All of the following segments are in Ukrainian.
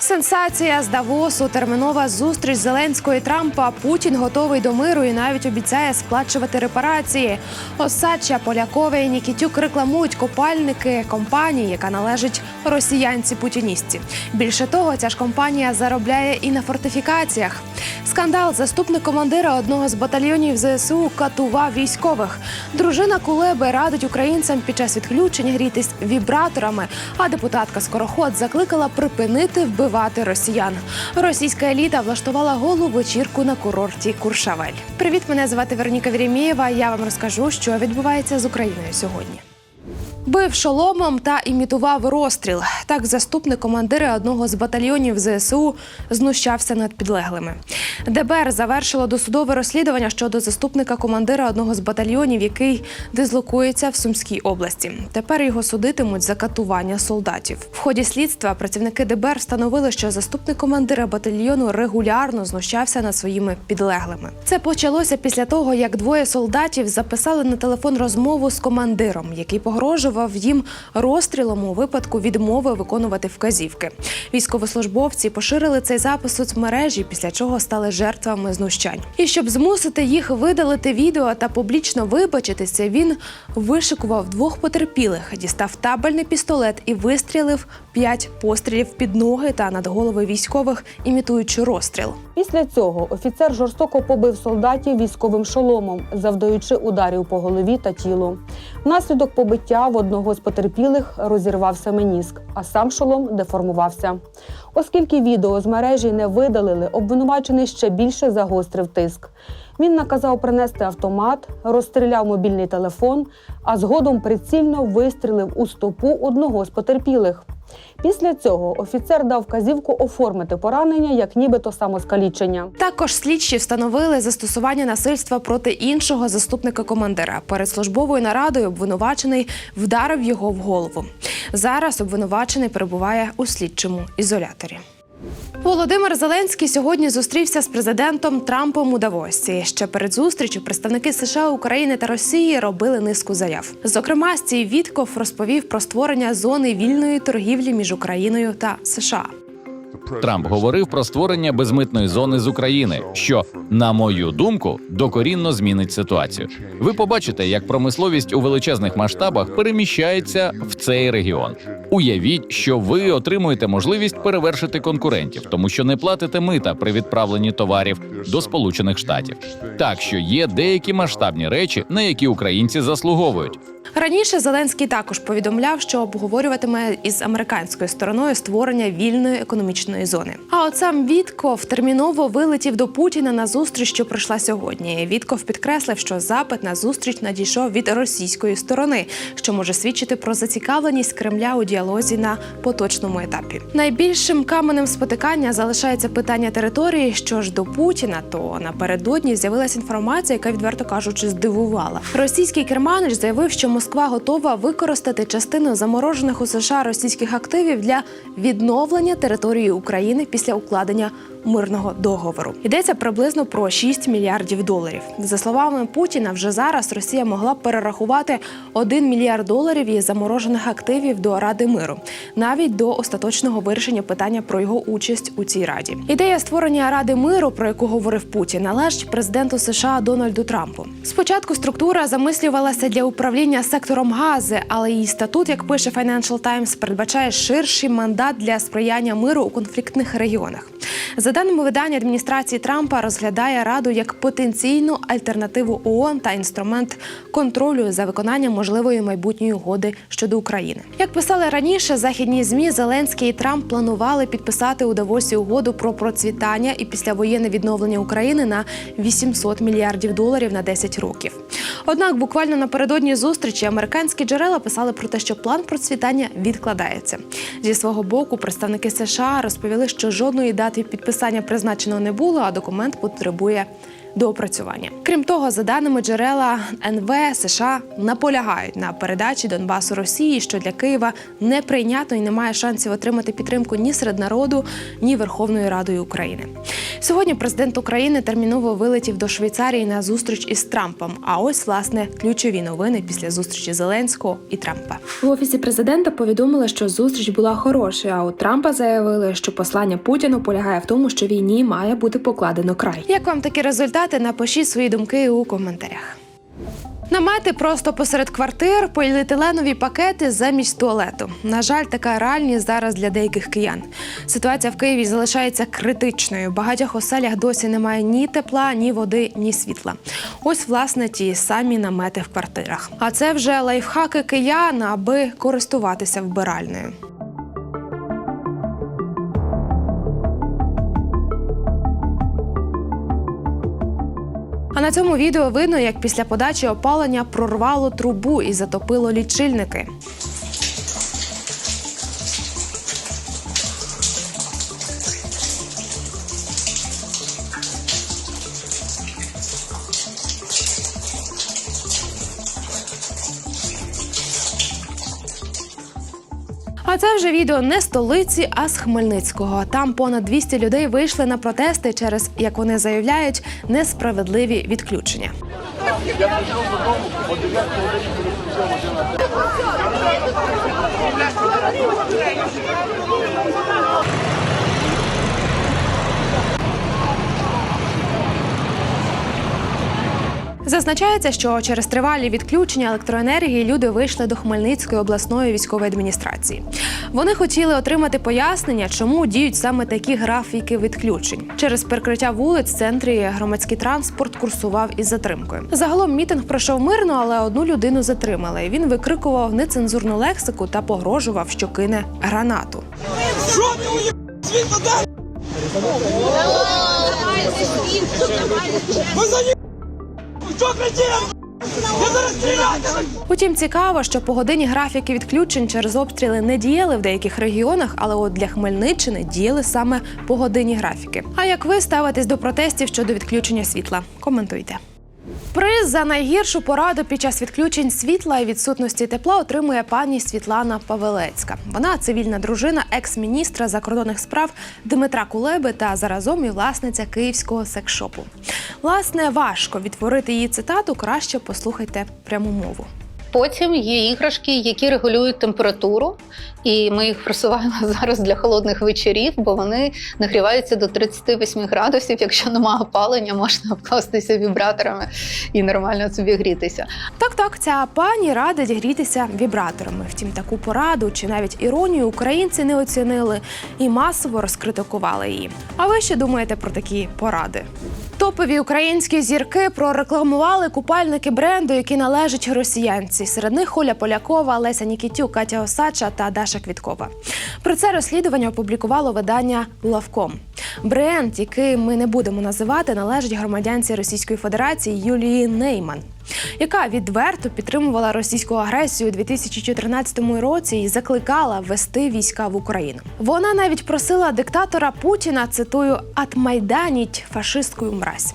Сенсація з Давосу, термінова зустріч Зеленського і Трампа. Путін готовий до миру і навіть обіцяє сплачувати репарації. Осадча, Полякове і Нікітюк рекламують копальники компанії, яка належить росіянці-путіністці. Більше того, ця ж компанія заробляє і на фортифікаціях. Скандал заступник командира одного з батальйонів ЗСУ катував військових. Дружина Кулеби радить українцям під час відключень грітись вібраторами. А депутатка Скороход закликала припинити вбивати росіян. Російська еліта влаштувала голу вечірку на курорті Куршавель. Привіт, мене звати Вероніка Вірімієва. Я вам розкажу, що відбувається з Україною сьогодні. Бив шоломом та імітував розстріл. Так заступник командира одного з батальйонів ЗСУ знущався над підлеглими. ДБР завершило досудове розслідування щодо заступника командира одного з батальйонів, який дислокується в Сумській області. Тепер його судитимуть за катування солдатів. В ході слідства працівники ДБР встановили, що заступник командира батальйону регулярно знущався над своїми підлеглими. Це почалося після того, як двоє солдатів записали на телефон розмову з командиром, який погрожував їм розстрілом у випадку відмови виконувати вказівки. Військовослужбовці поширили цей запис у соцмережі, після чого стали жертвами знущань. І щоб змусити їх видалити відео та публічно вибачитися, він вишикував двох потерпілих, дістав табельний пістолет і вистрілив п'ять пострілів під ноги та над голови військових, імітуючи розстріл. Після цього офіцер жорстоко побив солдатів військовим шоломом, завдаючи ударів по голові та тілу. Внаслідок побиття в одного з потерпілих розірвався меніск, а сам шолом деформувався. Оскільки відео з мережі не видалили, обвинувачений ще більше загострив тиск. Він наказав принести автомат, розстріляв мобільний телефон, а згодом прицільно вистрілив у стопу одного з потерпілих. Після цього офіцер дав вказівку оформити поранення як нібито самоскалічення. Також слідчі встановили застосування насильства проти іншого заступника командира. Перед службовою нарадою обвинувачений вдарив його в голову. Зараз обвинувачений перебуває у слідчому ізоляторі. Володимир Зеленський сьогодні зустрівся з президентом Трампом у Давосі. Ще перед зустрічю представники США, України та Росії робили низку заяв. Зокрема, стій Вітков розповів про створення зони вільної торгівлі між Україною та США. Трамп говорив про створення безмитної зони з України, що, на мою думку, докорінно змінить ситуацію. Ви побачите, як промисловість у величезних масштабах переміщається в цей регіон. Уявіть, що ви отримуєте можливість перевершити конкурентів, тому що не платите мита при відправленні товарів до Сполучених Штатів. Так що є деякі масштабні речі, на які українці заслуговують. Раніше Зеленський також повідомляв, що обговорюватиме із американською стороною створення вільної економічної зони. А от сам Вітков терміново вилетів до Путіна на зустріч, що пройшла сьогодні. Вітков підкреслив, що запит на зустріч надійшов від російської сторони, що може свідчити про зацікавленість Кремля у діалозі на поточному етапі. Найбільшим каменем спотикання залишається питання території. Що ж до Путіна, то напередодні з'явилася інформація, яка відверто кажучи, здивувала. Російський керманич заявив, що Москва готова використати частину заморожених у США російських активів для відновлення території України після укладення мирного договору. Йдеться приблизно про 6 мільярдів доларів. За словами Путіна, вже зараз Росія могла перерахувати 1 мільярд доларів із заморожених активів до Ради миру, навіть до остаточного вирішення питання про його участь у цій раді. Ідея створення Ради миру, про яку говорив Путін, належить президенту США Дональду Трампу. Спочатку структура замислювалася для управління сектором гази, але її статут, як пише Financial Times, передбачає ширший мандат для сприяння миру у конфліктних регіонах. За даними видання адміністрації Трампа, розглядає раду як потенційну альтернативу ООН та інструмент контролю за виконанням можливої майбутньої угоди щодо України. Як писали раніше, західні змі Зеленський і Трамп планували підписати у Давосі угоду про процвітання і післявоєнне відновлення України на 800 мільярдів доларів на 10 років. Однак, буквально напередодні зустрічі американські джерела писали про те, що план процвітання відкладається. Зі свого боку, представники США розповіли, що жодної дати підписання призначено не було, а документ потребує доопрацювання. Крім того, за даними джерела НВ США наполягають на передачі Донбасу Росії, що для Києва неприйнятно і немає шансів отримати підтримку ні серед народу, ні Верховною Радою України. Сьогодні президент України терміново вилетів до Швейцарії на зустріч із Трампом. А ось власне ключові новини після зустрічі Зеленського і Трампа. В офісі президента повідомили, що зустріч була хорошою. А у Трампа заявили, що послання Путіну полягає в тому, що війні має бути покладено край. Як вам такі результати? Напишіть свої думки у коментарях. Намети просто посеред квартир, поліетиленові пакети замість туалету. На жаль, така реальність зараз для деяких киян. Ситуація в Києві залишається критичною. В багатьох оселях досі немає ні тепла, ні води, ні світла. Ось власне ті самі намети в квартирах. А це вже лайфхаки киян, аби користуватися вбиральною. А на цьому відео видно, як після подачі опалення прорвало трубу і затопило лічильники. А це вже відео не столиці, а з Хмельницького. Там понад 200 людей вийшли на протести через, як вони заявляють, несправедливі відключення. Зазначається, що через тривалі відключення електроенергії люди вийшли до Хмельницької обласної військової адміністрації. Вони хотіли отримати пояснення, чому діють саме такі графіки відключень. Через перекриття вулиць в центрі громадський транспорт курсував із затримкою. Загалом мітинг пройшов мирно, але одну людину затримали. Він викрикував нецензурну лексику та погрожував, що кине гранату. За Утім, цікаво, що по годині графіки відключень через обстріли не діяли в деяких регіонах, але от для Хмельниччини діяли саме по годині графіки. А як ви ставитесь до протестів щодо відключення світла? Коментуйте. Приз за найгіршу пораду під час відключень світла і відсутності тепла отримує пані Світлана Павелецька. Вона цивільна дружина екс-міністра закордонних справ Дмитра Кулеби та заразом і власниця київського секшопу. Власне, важко відтворити її цитату. Краще послухайте пряму мову. Потім є іграшки, які регулюють температуру, і ми їх просуваємо зараз для холодних вечорів, бо вони нагріваються до 38 градусів. Якщо немає опалення, можна обкластися вібраторами і нормально собі грітися. Так, так, ця пані радить грітися вібраторами. Втім, таку пораду чи навіть іронію українці не оцінили і масово розкритикували її. А ви що думаєте про такі поради? Топові українські зірки прорекламували купальники бренду, які належать росіянці. Серед них Оля Полякова, Леся Нікітюк, Катя Осадча та Даша Квіткова. Про це розслідування опублікувало видання Лавком. Бренд, який ми не будемо називати, належить громадянці Російської Федерації Юлії Нейман. Яка відверто підтримувала російську агресію у 2014 році і закликала ввести війська в Україну. Вона навіть просила диктатора Путіна цитую «атмайданіть фашистську мразь.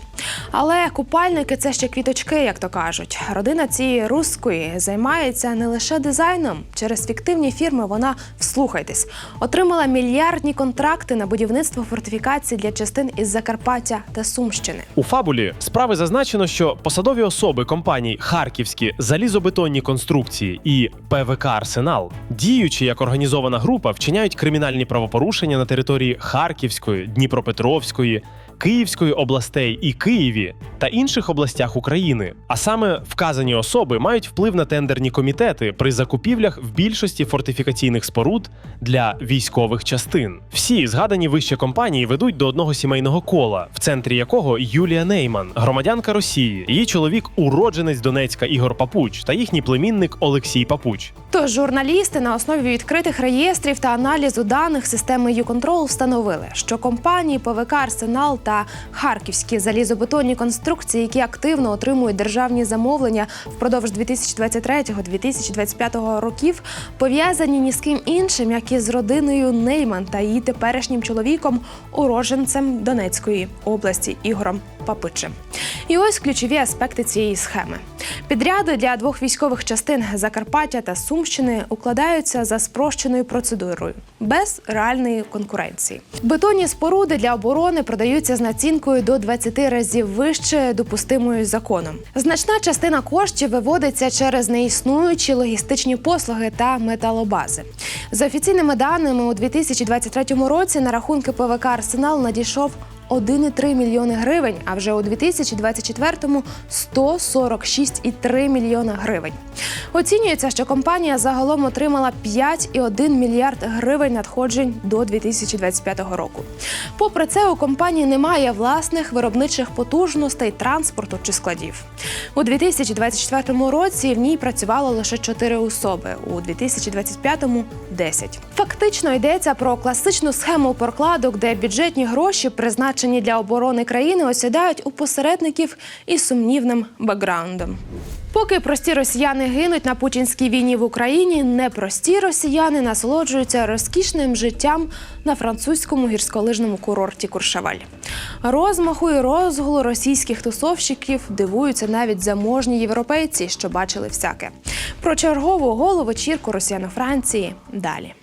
Але купальники це ще квіточки, як то кажуть. Родина цієї руської займається не лише дизайном. Через фіктивні фірми вона вслухайтесь, отримала мільярдні контракти на будівництво фортифікацій для частин із Закарпаття та Сумщини. У фабулі справи зазначено, що посадові особи компаній Харківські залізобетонні конструкції і ПВК Арсенал, діючи як організована група, вчиняють кримінальні правопорушення на території Харківської, Дніпропетровської, Київської областей і Києві та інших областях України. А саме вказані особи мають вплив на тендерні комітети при закупівлях в більшості фортифікаційних споруд для військових частин. Всі згадані вище компанії ведуть до одного сімейного кола, в центрі якого Юлія Нейман, громадянка Росії, її чоловік уродженець Донецька Ігор Папуч та їхній племінник Олексій Папуч. Тож журналісти на основі відкритих реєстрів та аналізу даних системи YouControl встановили, що компанії ПВК Арсенал та харківські залізобетонні конструкції, які активно отримують державні замовлення впродовж 2023-2025 років, пов'язані ні з ким іншим, як і з родиною Нейман та її теперішнім чоловіком, уроженцем Донецької області Ігорем Папичем. І ось ключові аспекти цієї схеми. Підряди для двох військових частин Закарпаття та Сумщини укладаються за спрощеною процедурою без реальної конкуренції. Бетонні споруди для оборони продаються з націнкою до 20 разів вище допустимої законом. Значна частина коштів виводиться через неіснуючі логістичні послуги та металобази. За офіційними даними, у 2023 році на рахунки ПВК Арсенал надійшов 1,3 мільйони гривень, а вже у 2024-му 146,3 мільйона гривень. Оцінюється, що компанія загалом отримала 5,1 мільярд гривень надходжень до 2025 року. Попри це, у компанії немає власних виробничих потужностей, транспорту чи складів. У 2024 році в ній працювало лише 4 особи, у 2025-му – 10. Фактично йдеться про класичну схему прокладок, де бюджетні гроші, призначені для оборони країни, осідають у посередників із сумнівним бекграундом. Поки прості росіяни гинуть на путінській війні в Україні, непрості росіяни насолоджуються розкішним життям на французькому гірськолижному курорті Куршавель. Розмаху і розгулу російських тусовщиків дивуються навіть заможні європейці, що бачили всяке. Про чергову голу вечірку росіян у Франції далі.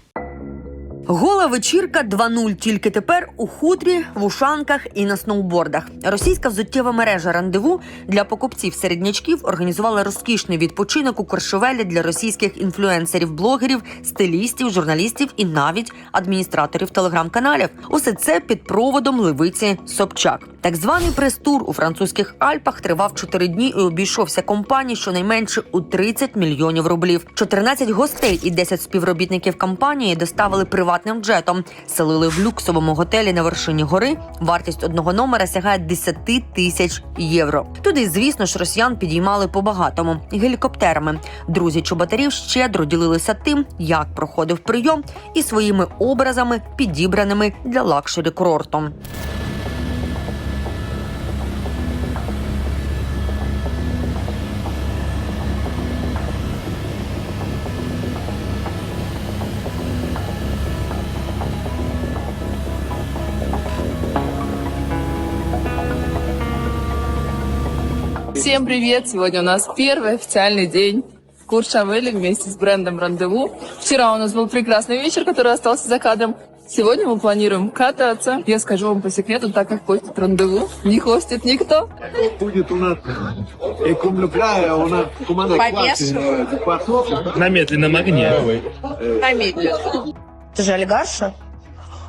Гола вечірка 2.0 тільки тепер у хутрі, в ушанках і на сноубордах. Російська взуттєва мережа рандеву для покупців середнячків організувала розкішний відпочинок у Коршовелі для російських інфлюенсерів, блогерів, стилістів, журналістів і навіть адміністраторів телеграм-каналів. Усе це під проводом Левиці Собчак. Так званий прес-тур у французьких Альпах тривав 4 дні і обійшовся компанії щонайменше у 30 мільйонів рублів. 14 гостей і 10 співробітників компанії доставили приватним джетом, селили в люксовому готелі на вершині гори. Вартість одного номера сягає 10 тисяч євро. Туди, звісно ж, росіян підіймали по-багатому гелікоптерами. Друзі чоботарів щедро ділилися тим, як проходив прийом, і своїми образами, підібраними для лакшері курорту. Всем привет! Сегодня у нас первый официальный день в Куршавеле вместе с брендом Рандеву. Вчера у нас был прекрасный вечер, который остался за кадром. Сегодня мы планируем кататься. Я скажу вам по секрету, так как хостит Рандеву, не хостит никто. будет у нас и кумлюкая, у нас команда На медленном огне. Ты же олигарша?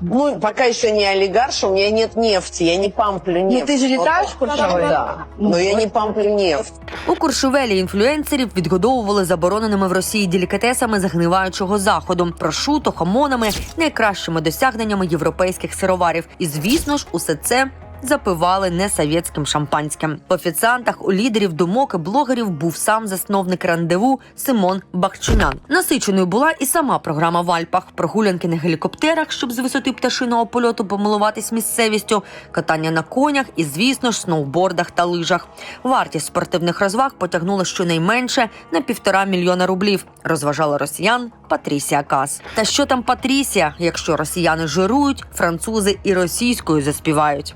Ну, пока еще не олигарш, у меня нет нефти, я не памплю нефть. ты же летаешь в Куршавель? Да, но я не памплю нефть. У Куршевелі інфлюенсерів відгодовували забороненими в Росії делікатесами загниваючого заходу, прошуто, хамонами, найкращими досягненнями європейських сироварів. І звісно ж, усе це. Запивали не совєтським шампанським. В офіціантах у лідерів думок і блогерів був сам засновник рандеву Симон Бахчинян. Насиченою була і сама програма в Альпах: прогулянки на гелікоптерах, щоб з висоти пташиного польоту помилуватись місцевістю, катання на конях і, звісно ж, сноубордах та лижах. Вартість спортивних розваг потягнула щонайменше на півтора мільйона рублів. Розважала росіян Патрісія Кас. Та що там Патрісія, якщо росіяни жирують, французи і російською заспівають.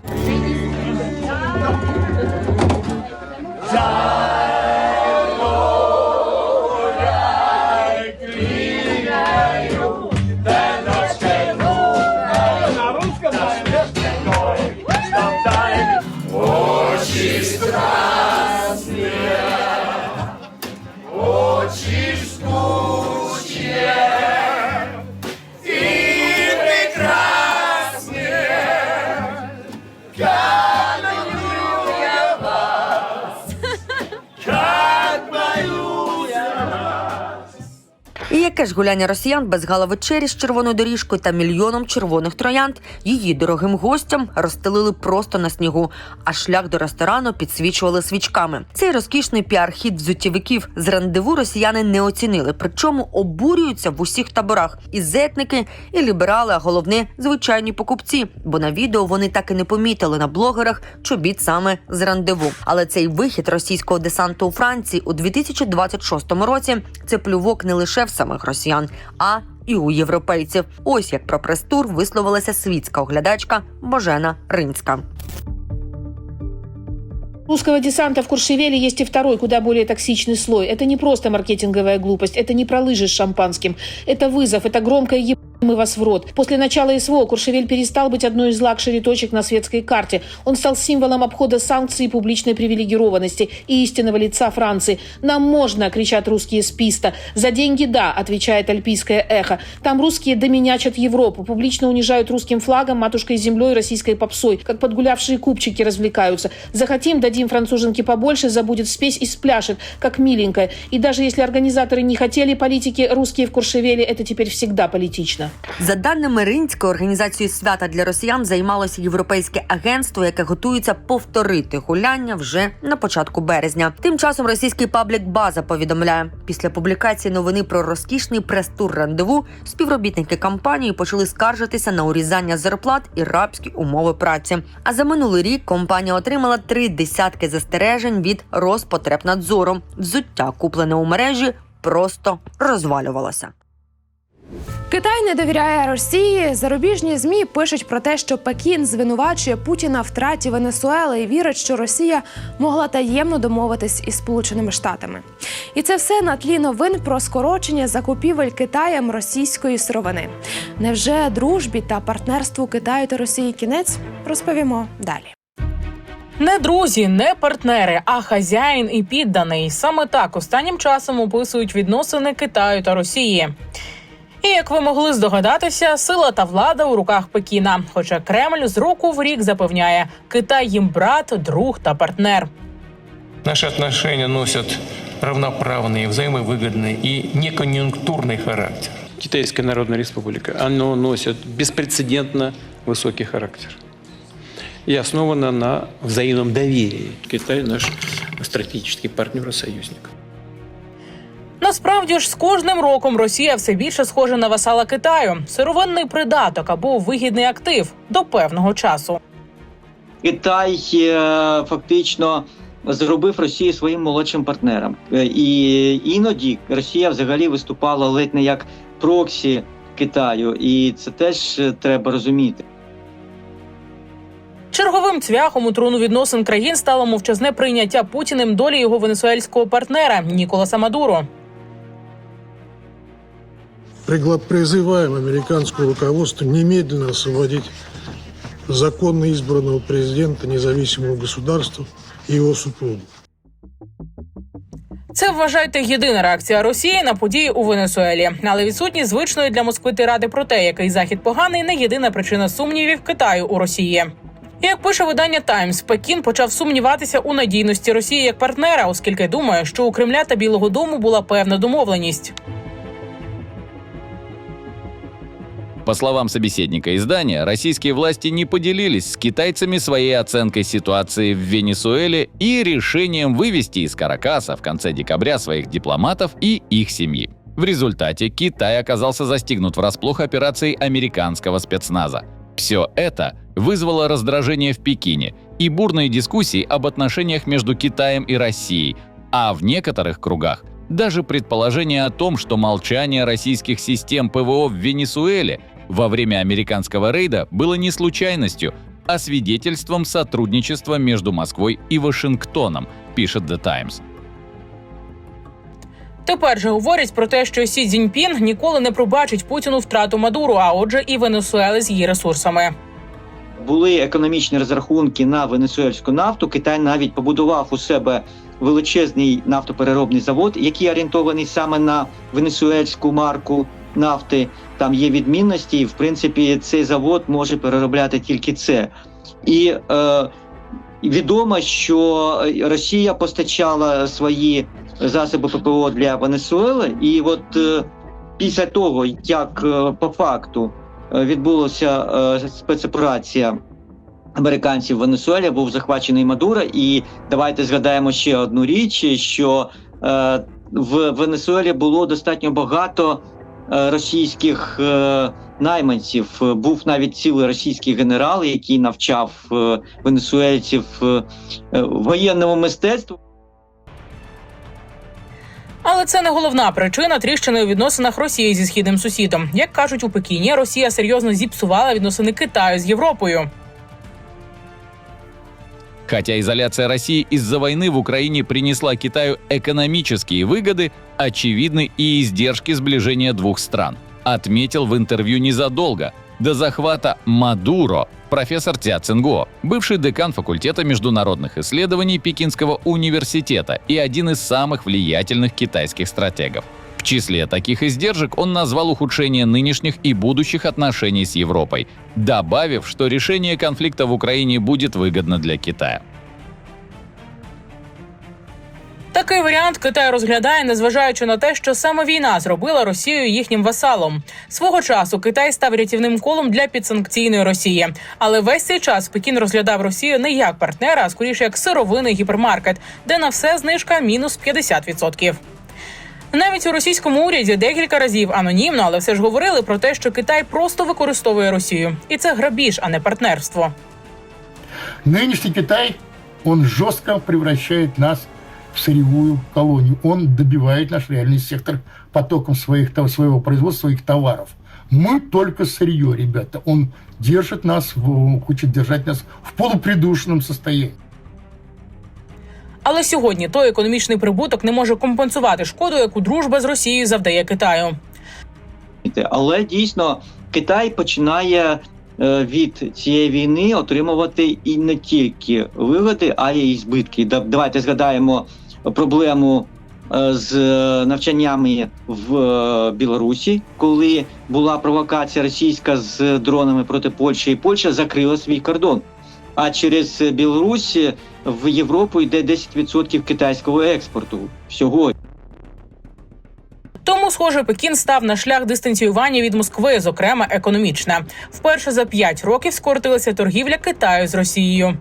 Гуляння росіян без гала-вечері з червоною доріжкою та мільйоном червоних троянд її дорогим гостям розстелили просто на снігу, а шлях до ресторану підсвічували свічками. Цей розкішний піар-хід взуттєвиків з рандеву росіяни не оцінили. Причому обурюються в усіх таборах і зетники, і ліберали, а головне звичайні покупці. Бо на відео вони так і не помітили на блогерах чобіт саме з рандеву. Але цей вихід російського десанту у Франції у 2026 році це плювок не лише в самих росіян, а і у європейців. Ось як про прес-тур висловилася світська оглядачка Божена Ринська. русского десанта в Куршевеле есть и второй, куда более токсичный слой. Это не просто маркетинговая глупость, это не про лыжи с шампанским, это вызов, это громкое еб... Мы вас в рот. После начала СВО Куршевель перестал быть одной из лакшери-точек на светской карте. Он стал символом обхода санкций и публичной привилегированности и истинного лица Франции. «Нам можно!» – кричат русские с писта. «За деньги – да!» – отвечает альпийское эхо. Там русские доменячат Европу, публично унижают русским флагом, матушкой землей, российской попсой, как подгулявшие купчики развлекаются. Захотим, дадим француженке побольше, забудет спесь и спляшет, как миленькая. И даже если организаторы не хотели политики, русские в Куршевеле – это теперь всегда политично. За даними Ринської організації свята для росіян займалося європейське агентство, яке готується повторити гуляння вже на початку березня. Тим часом російський паблік База повідомляє, після публікації новини про розкішний прес-тур рандеву співробітники компанії почали скаржитися на урізання зарплат і рабські умови праці. А за минулий рік компанія отримала три десятки застережень від Роспотребнадзору. Взуття, куплене у мережі, просто розвалювалося. Китай не довіряє Росії. Зарубіжні змі пишуть про те, що Пекін звинувачує Путіна в втраті Венесуели і вірить, що Росія могла таємно домовитись із Сполученими Штатами. І це все на тлі новин про скорочення закупівель Китаєм російської сировини. Невже дружбі та партнерству Китаю та Росії кінець? Розповімо далі. Не друзі, не партнери, а хазяїн і підданий. Саме так останнім часом описують відносини Китаю та Росії. І як ви могли здогадатися, сила та влада у руках Пекіна. Хоча Кремль з року в рік запевняє, Китай їм брат, друг та партнер. Наши отношения носят равноправный, взаимовыгодный и неконъюнктурный характер. Китайская Народная Республика, оно носит беспрецедентно высокий характер и основано на взаимном доверии. Китай наш стратегический партнер и союзник. Насправді ж з кожним роком Росія все більше схожа на васала Китаю, сировинний придаток або вигідний актив до певного часу. Китай е, фактично зробив Росію своїм молодшим партнером. Е, І іноді Росія взагалі виступала ледь не як проксі Китаю, і це теж е, треба розуміти. Черговим цвяхом у труну відносин країн стало мовчазне прийняття Путіним долі його венесуельського партнера Ніколаса Мадуро. Призываем американское руководство немедленно освободить законно избранного президента независимого государства и его супругу. Це вважайте єдина реакція Росії на події у Венесуелі. Але відсутність звичної для Москви тиради про те, який захід поганий, не єдина причина сумнівів Китаю у Росії. Як пише видання Таймс, Пекін почав сумніватися у надійності Росії як партнера, оскільки думає, що у Кремля та Білого Дому була певна домовленість. По словам собеседника издания, российские власти не поделились с китайцами своей оценкой ситуации в Венесуэле и решением вывести из Каракаса в конце декабря своих дипломатов и их семьи. В результате Китай оказался застигнут врасплох операцией американского спецназа. Все это вызвало раздражение в Пекине и бурные дискуссии об отношениях между Китаем и Россией, а в некоторых кругах даже предположение о том, что молчание российских систем ПВО в Венесуэле во время американского рейда было не случайностью, а свидетельством сотрудничества между Москвой и Вашингтоном, пишет The Times. Тепер же говорять про те, що Сі Цзіньпін ніколи не пробачить Путіну втрату Мадуру, а отже, і Венесуели з її ресурсами. Були економічні розрахунки на венесуельську нафту. Китай навіть побудував у себе величезний нафтопереробний завод, який орієнтований саме на венесуельську марку нафти. Там є відмінності, і в принципі цей завод може переробляти тільки це. І е, відомо, що Росія постачала свої засоби ППО для Венесуели, і от е, після того, як е, по факту е, відбулася е, спецоперація американців в Венесуелі, був захвачений Мадуро. І давайте згадаємо ще одну річ: що е, в Венесуелі було достатньо багато російських е, найманців. Е, Був навіть цілий російський генерал, який навчав е, венесуельців е, е, воєнному мистецтву. Але це не головна причина тріщини у відносинах Росії зі східним сусідом. Як кажуть у Пекіні, Росія серйозно зіпсувала відносини Китаю з Європою. Хотя изоляция России из-за войны в Украине принесла Китаю экономические выгоды, очевидны и издержки сближения двух стран. отметил в интервью незадолго до захвата Мадуро профессор Ця Цинго, бывший декан факультета международных исследований Пекинского университета и один из самых влиятельных китайских стратегов. В числе таких издержек он назвал ухудшение нынешних и будущих отношений с Европой, добавив, что решение конфликта в Украине будет выгодно для Китая. Такий варіант Китай розглядає, незважаючи на те, що саме війна зробила Росію їхнім васалом. Свого часу Китай став рятівним колом для підсанкційної Росії, але весь цей час Пекін розглядав Росію не як партнера, а скоріше як сировинний гіпермаркет, де на все знижка мінус 50%. Навіть у російському уряді декілька разів анонімно, але все ж говорили про те, що Китай просто використовує Росію, і це грабіж, а не партнерство. Нынешний Китай, он жестко превращает нас в сырьевую колонию. Он добивает наш реальный сектор потоком своих, тов- своего производства, своих товаров. Мы только сырье, ребята. Он держит нас, в- хочет держать нас в полупридушенном состоянии. Але сьогодні той економічний прибуток не може компенсувати шкоду, яку дружба з Росією завдає Китаю. Але дійсно Китай починає е, від цієї війни отримувати і не тільки вигоди, а й збитки. Давайте згадаємо проблему е, з навчаннями в е, Білорусі, коли була провокація російська з дронами проти Польщі, і Польща закрила свій кордон. А через Білорусь в Європу йде 10% китайського експорту всього. Тому, схоже, Пекін став на шлях дистанціювання від Москви, зокрема економічне. Вперше за п'ять років скоротилася торгівля Китаю з Росією.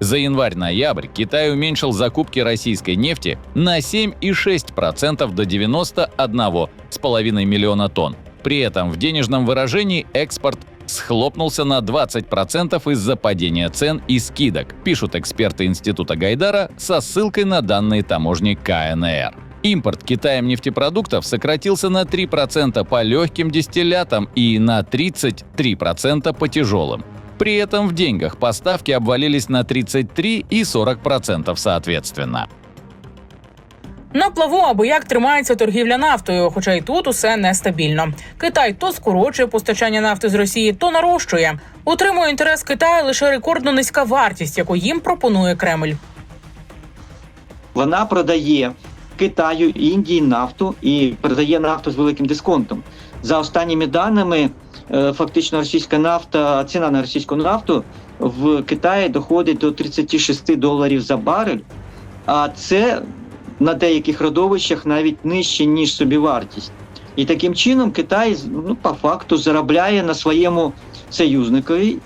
За январь-ноябрь Китай уменьшил закупки российской нефти на 7,6% до 91,5 миллиона тонн. При этом в денежном выражении экспорт схлопнулся на 20% из-за падения цен и скидок, пишут эксперты Института Гайдара со ссылкой на данные таможни КНР. Импорт Китаем нефтепродуктов сократился на 3% по легким дистиллятам и на 33% по тяжелым. При этом в деньгах поставки обвалились на 33 и 40% соответственно. На плаву або як тримається торгівля нафтою, хоча й тут усе нестабільно. Китай то скорочує постачання нафти з Росії, то нарощує. Утримує інтерес Китаю лише рекордно низька вартість, яку їм пропонує Кремль. Вона продає Китаю Індії нафту і продає нафту з великим дисконтом. За останніми даними, е, фактично російська нафта, ціна на російську нафту в Китаї доходить до 36 доларів за барель, а це на деяких родовищах навіть нижче, ніж собівартість. І таким чином Китай ну, по факту заробляє на своєму союзникові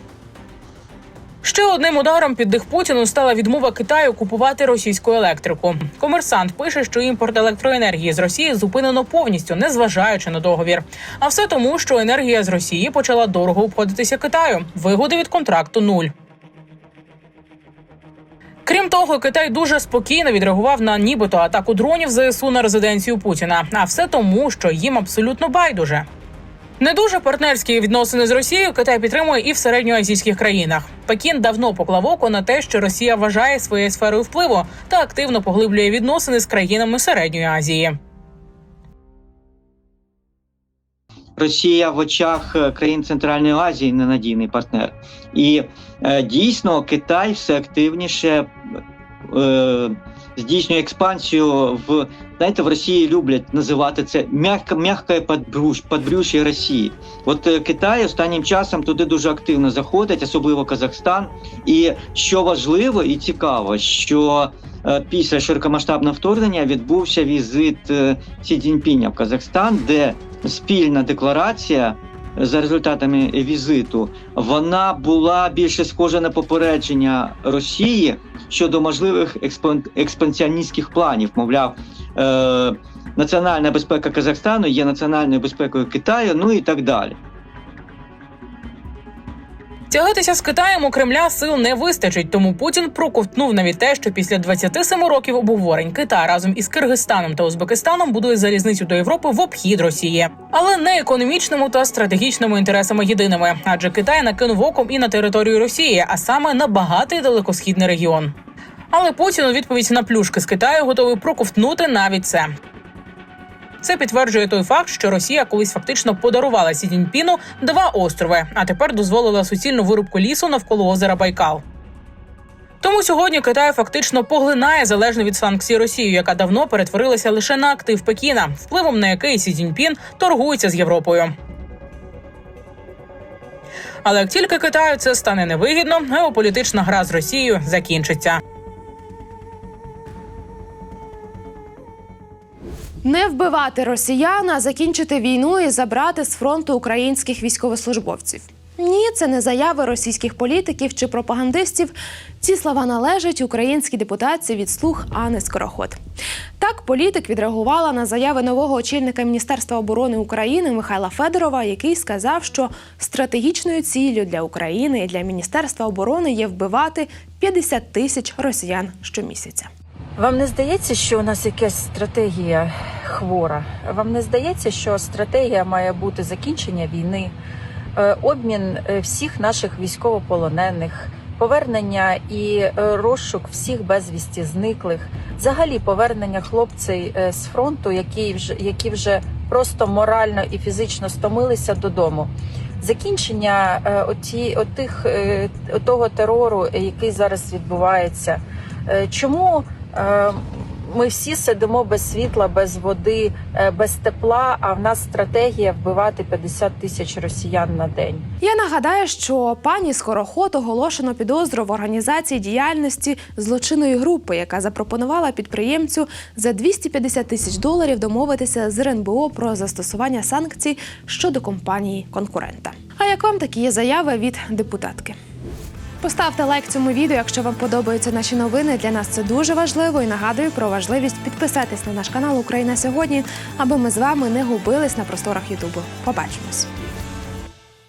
Ще одним ударом під дих Путіну стала відмова Китаю купувати російську електрику. Комерсант пише, що імпорт електроенергії з Росії зупинено повністю, незважаючи на договір. А все тому, що енергія з Росії почала дорого обходитися Китаю. Вигоди від контракту нуль. Крім того, Китай дуже спокійно відреагував на нібито атаку дронів ЗСУ на резиденцію Путіна. А все тому, що їм абсолютно байдуже. Не дуже партнерські відносини з Росією Китай підтримує і в середньоазійських країнах. Пекін давно поклав око на те, що Росія вважає своєю сферою впливу та активно поглиблює відносини з країнами середньої Азії. Росія в очах е, країн Центральної Азії ненадійний партнер. І е, дійсно Китай все активніше е, здійснює експансію в знаєте, в Росії люблять називати це подбрюш, подбрюш'я Росії. От е, Китай останнім часом туди дуже активно заходить, особливо Казахстан. І що важливо і цікаво, що е, після широкомасштабного вторгнення відбувся візит е, Сі Цзіньпіня в Казахстан, де спільна декларація за результатами візиту вона була більше схожа на попередження Росії щодо можливих експан- експансіоністських планів. Мовляв, е- національна безпека Казахстану є національною безпекою Китаю, ну і так далі. Тягатися з Китаєм у Кремля сил не вистачить, тому Путін проковтнув навіть те, що після 27 років обговорень Китай разом із Киргизстаном та Узбекистаном будує залізницю до Європи в обхід Росії, але не економічному та стратегічними інтересами єдиними, адже Китай накинув оком і на територію Росії, а саме на багатий далекосхідний регіон. Але Путін у відповідь на плюшки з Китаю готовий проковтнути навіть це. Це підтверджує той факт, що Росія колись фактично подарувала Сі Цзіньпіну два острови, а тепер дозволила суцільну вирубку лісу навколо озера Байкал. Тому сьогодні Китай фактично поглинає залежно від санкцій Росію, яка давно перетворилася лише на актив Пекіна, впливом на який Сі Цзіньпін торгується з Європою. Але як тільки Китаю це стане невигідно, геополітична гра з Росією закінчиться. Не вбивати росіян, а закінчити війну і забрати з фронту українських військовослужбовців. Ні, це не заяви російських політиків чи пропагандистів. Ці слова належать українській депутатці від слуг Анни Скороход. Так, політик відреагувала на заяви нового очільника Міністерства оборони України Михайла Федорова, який сказав, що стратегічною ціллю для України і для Міністерства оборони є вбивати 50 тисяч росіян щомісяця. Вам не здається, що у нас якась стратегія хвора? Вам не здається, що стратегія має бути закінчення війни, е, обмін е, всіх наших військовополонених, повернення і е, розшук всіх безвісті зниклих, взагалі повернення хлопців з фронту, які вже які вже просто морально і фізично стомилися додому. Закінчення оті, отих, е, того терору, який зараз відбувається. Чому ми всі сидимо без світла, без води, е, без тепла? А в нас стратегія вбивати 50 тисяч росіян на день? Я нагадаю, що пані Скороход оголошено підозру в організації діяльності злочинної групи, яка запропонувала підприємцю за 250 тисяч доларів домовитися з РНБО про застосування санкцій щодо компанії конкурента. А як вам такі заяви від депутатки? Поставте лайк цьому відео, якщо вам подобаються наші новини. Для нас це дуже важливо і нагадую про важливість підписатись на наш канал Україна сьогодні, аби ми з вами не губились на просторах Ютубу. Побачимось.